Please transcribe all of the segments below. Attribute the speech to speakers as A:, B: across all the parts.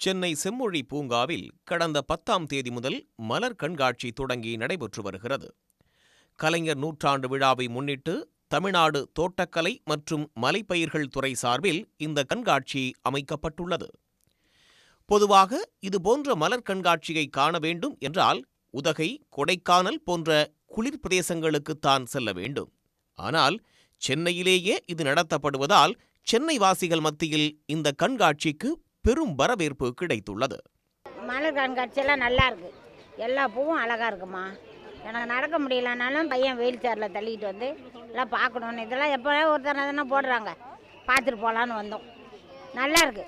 A: சென்னை செம்மொழி பூங்காவில் கடந்த பத்தாம் தேதி முதல் மலர் கண்காட்சி தொடங்கி நடைபெற்று வருகிறது. கலைஞர் நூற்றாண்டு விழாவை முன்னிட்டு தமிழ்நாடு தோட்டக்கலை மற்றும் மலைப்பயிர்கள் துறை சார்பில் இந்த கண்காட்சி அமைக்கப்பட்டுள்ளது. பொதுவாக இதுபோன்ற மலர் கண்காட்சியை காண வேண்டும் என்றால் உதகை கொடைக்கானல் போன்ற குளிர் பிரதேசங்களுக்குத்தான் செல்ல வேண்டும். ஆனால் சென்னையிலேயே இது நடத்தப்படுவதால் சென்னை வாசிகள் மத்தியில் இந்த கண்காட்சிக்கு பெரும் வரவேற்பு கிடைத்துள்ளது.
B: மலர் கண்காட்சியெல்லாம் நல்லா இருக்கு. எல்லா பூவும் அழகா இருக்குமா? எனக்கு நடக்க முடியலனாலும் பையன் வெயில் சேரில் தள்ளிட்டு வந்து எல்லாம் பார்க்கணுன்னு இதெல்லாம் எப்போ ஒருத்தர் தானே போடுறாங்க. பார்த்துட்டு போகலான்னு வந்தோம். நல்லா இருக்கு.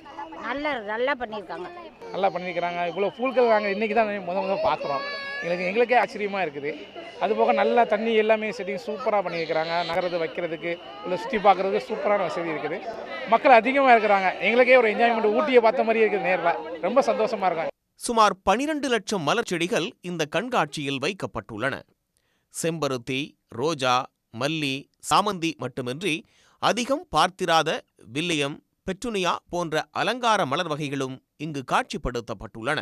B: நல்லா இருக்கு. நல்லா பண்ணியிருக்காங்க.
C: நல்லா பண்ணியிருக்கிறாங்க. இவ்வளோ பூக்கள் நாங்கள் இன்றைக்கி தான் முத முத பார்க்குறோம். எங்களுக்கு எங்களுக்கே ஆச்சரியமாக இருக்குது. அது போக நல்லா தண்ணி எல்லாமே செட்டிங் சூப்பராக பண்ணியிருக்கிறாங்க. நகரது வைக்கிறதுக்கு இல்லை சுற்றி பார்க்குறதுக்கு சூப்பரான வசதி இருக்குது. மக்கள் அதிகமாக இருக்கிறாங்க. எங்களுக்கே ஒரு என்ஜாய்மெண்ட் ஊட்டியை பார்த்த மாதிரி இருக்குது நேரில். ரொம்ப சந்தோஷமாக இருக்காங்க.
A: சுமார் பனிரெண்டு லட்சம் மலர் செடிகள் இந்த கண்காட்சியில் வைக்கப்பட்டுள்ளன. செம்பருத்தி ரோஜா மல்லி சாமந்தி மட்டுமின்றி அதிகம் பார்த்திராத வில்லியம் பெட்டுனியா போன்ற அலங்கார மலர் வகைகளும் இங்கு காட்சிப்படுத்தப்பட்டுள்ளன.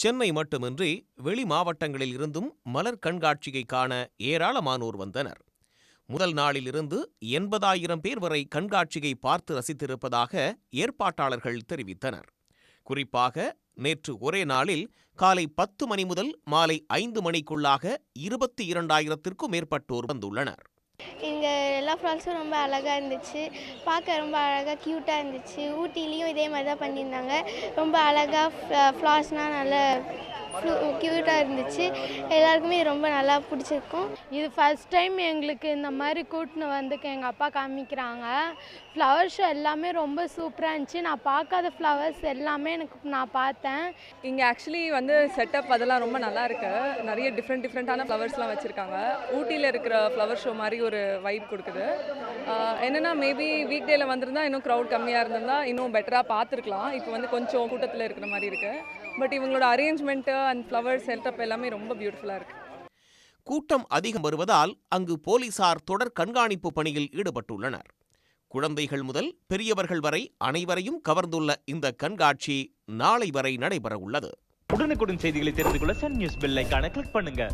A: சென்னை மட்டுமின்றி வெளி மாவட்டங்களில் இருந்தும் மலர் கண்காட்சியை காண ஏராளமானோர் வந்தனர். முதல் நாளிலிருந்து எண்பதாயிரம் பேர் வரை கண்காட்சியை பார்த்து ரசித்திருப்பதாக ஏற்பாட்டாளர்கள் தெரிவித்தனர். குறிப்பாக நேற்று ஒரே நாளில் காலை பத்து மணி முதல் மாலை ஐந்து மணிக்குள்ளாக இருபத்தி இரண்டாயிரத்திற்கும் மேற்பட்டோர் வந்துள்ளனர்.
D: எல்லா ஃப்ளார்ஸும் ரொம்ப அழகாக இருந்துச்சு. பார்க்க ரொம்ப அழகாக க்யூட்டாக இருந்துச்சு. ஊட்டிலையும் இதே மாதிரி தான் பண்ணியிருந்தாங்க. ரொம்ப அழகாக ஃப்ளார்ஸ்னால் நல்ல க்யூட்டாக இருந்துச்சு. எல்லாருக்குமே ரொம்ப நல்லா பிடிச்சிருக்கும்.
E: இது ஃபர்ஸ்ட் டைம் எங்களுக்கு இந்த மாதிரி கூட்டின்னு வந்துக்கு எங்கள் அப்பா காமிக்கிறாங்க. ஃப்ளவர் ஷோ எல்லாமே ரொம்ப சூப்பராக இருந்துச்சு. நான் பார்க்காத ஃப்ளவர்ஸ் எல்லாமே எனக்கு நான் பார்த்தேன்.
F: இங்கே ஆக்சுவலி வந்து செட்டப் அதெல்லாம் ரொம்ப நல்லா இருக்கு. நிறைய டிஃப்ரெண்ட் டிஃப்ரெண்ட்டான ஃப்ளவர்ஸ்லாம் வச்சுருக்காங்க. ஊட்டியில் இருக்கிற ஃப்ளவர் ஷோ மாதிரி ஒரு வைப் கொடுக்குது. என்னென்னா என்னன்னா மேபி வீக் டேயில் வந்திருந்தா இன்னும் க்ரௌட் கம்மியாக இருந்திருந்தா இன்னும் பெட்டராக பார்த்துருக்கலாம். இப்போ வந்து கொஞ்சம் கூட்டத்தில் இருக்கிற மாதிரி இருக்குது பட் இவங்களோட அரேஞ்ச்மெண்ட்டு அண்ட் ஃப்ளவர்ஸ் செட்டப் எல்லாமே ரொம்ப பியூட்டிஃபுல்லாக இருக்கு.
A: கூட்டம் அதிகம் வருவதால் அங்கு போலீசார் தொடர் கண்காணிப்பு பணியில் ஈடுபட்டுள்ளனர். குழந்தைகள் முதல் பெரியவர்கள் வரை அனைவரையும் கவர்ந்துள்ள இந்த கண்காட்சி நாளை வரை நடைபெற உள்ளது
G: உடனுக்குடன் செய்திகளை தெரிந்து கொள்ள சன் நியூஸ் பெல் ஐகானை கிளிக் பண்ணுங்க.